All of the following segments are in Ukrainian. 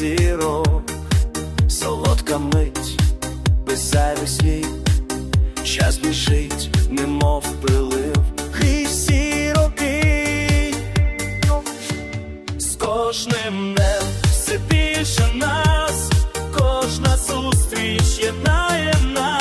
зірок, солодка мить, без зайвих слів, час біжить, немов прилив, і всі роки, з кожним днем все більше нас, кожна зустріч єднає нас.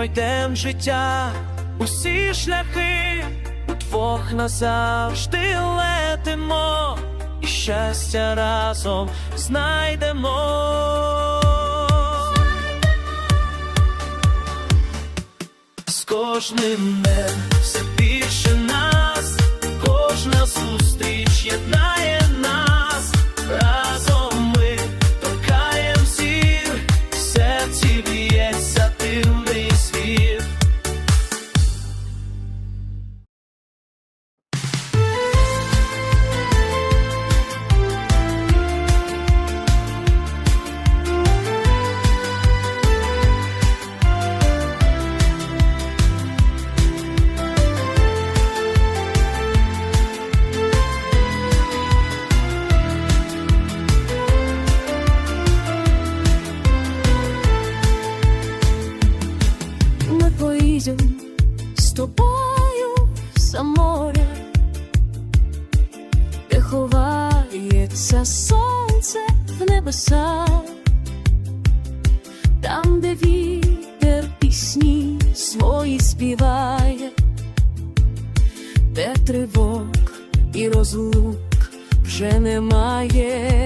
пройдем життя, усі шляхи удвох назавжди летимо, і щастя разом знайдемо. З кожним днем все більше нас, кожна зустріч єднає. де вітер пісні свої співає, де тривог і розлук вже немає.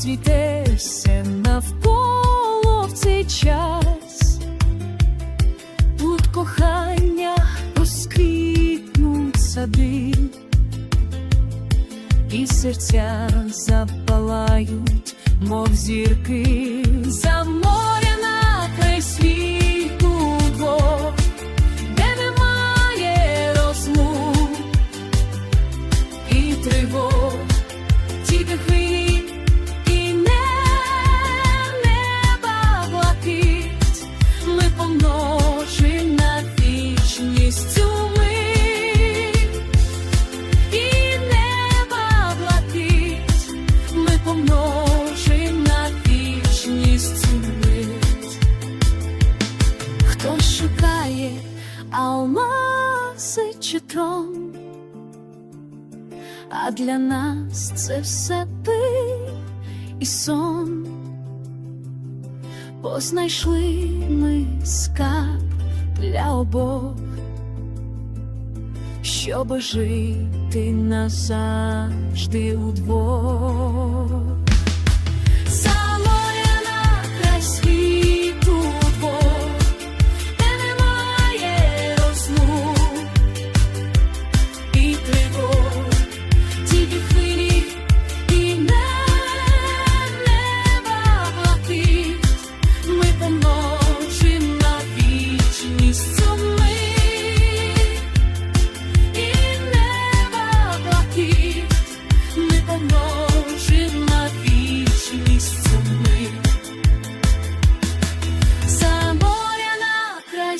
Світеся навколо в цей час, тут кохання розквітнуть сади, і серця запалають, мов зірки. Чи а для нас це все пиль і сон. Бо знайшли ми скарб для обох, щоб жити назавжди удвох.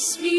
Speak.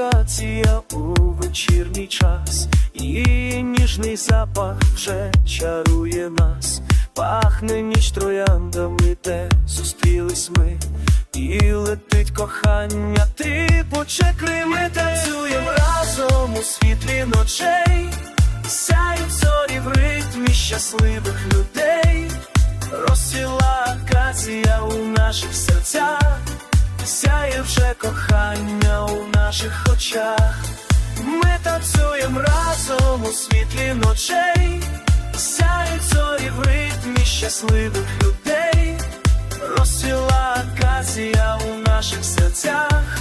Акація у вечірній час, Її ніжний запах вже чарує нас, пахне ніч трояндами, де зустрілись ми, і летить кохання, ти почекай, ми танцюєм разом у світлі ночей, сяють зорі в ритмі щасливих людей, розцвіла акація у наших серцях. Сяє вже кохання у наших очах, ми танцюємо разом у світлі ночей, сяють зорі в ритмі щасливих людей, розцвіла аказія у наших серцях,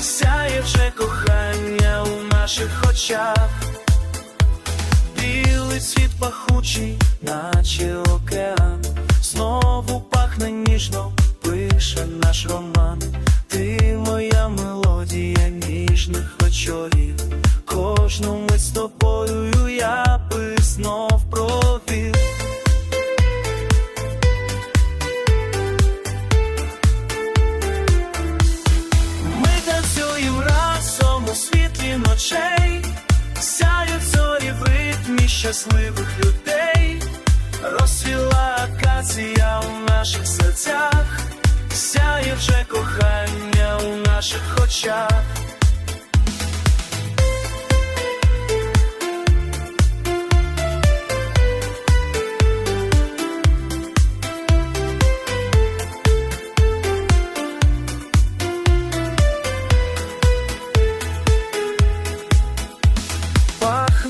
сяє вже кохання у наших очах, білий світ пахучий, наче океан, знову пахне ніжно, пише наш роман. Ти моя мелодія ніжних вечорів, кожну мить з тобою я би знов провів. Ми танцюємо разом у світлі ночей, сяють зорі в ритмі щасливих людей, розцвіла акація у наших серцях, сяє вже кохання у наших очах.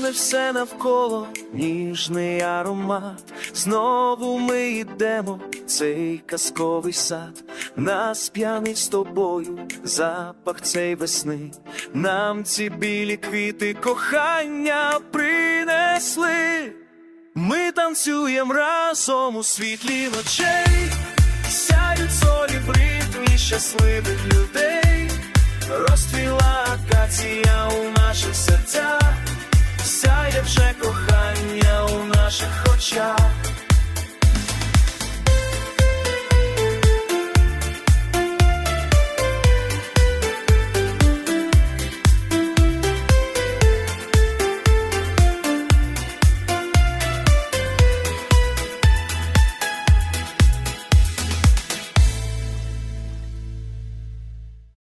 Пахне все навколо, ніжний аромат. Знову ми йдемо цей казковий сад. Нас п'янить з тобою запах цей весни. Нам ці білі квіти кохання принесли. Ми танцюємо разом у світлі ночей, сяють зорі в ритмі щасливих людей, розцвіла акація у сяє вже кохання у наших очах.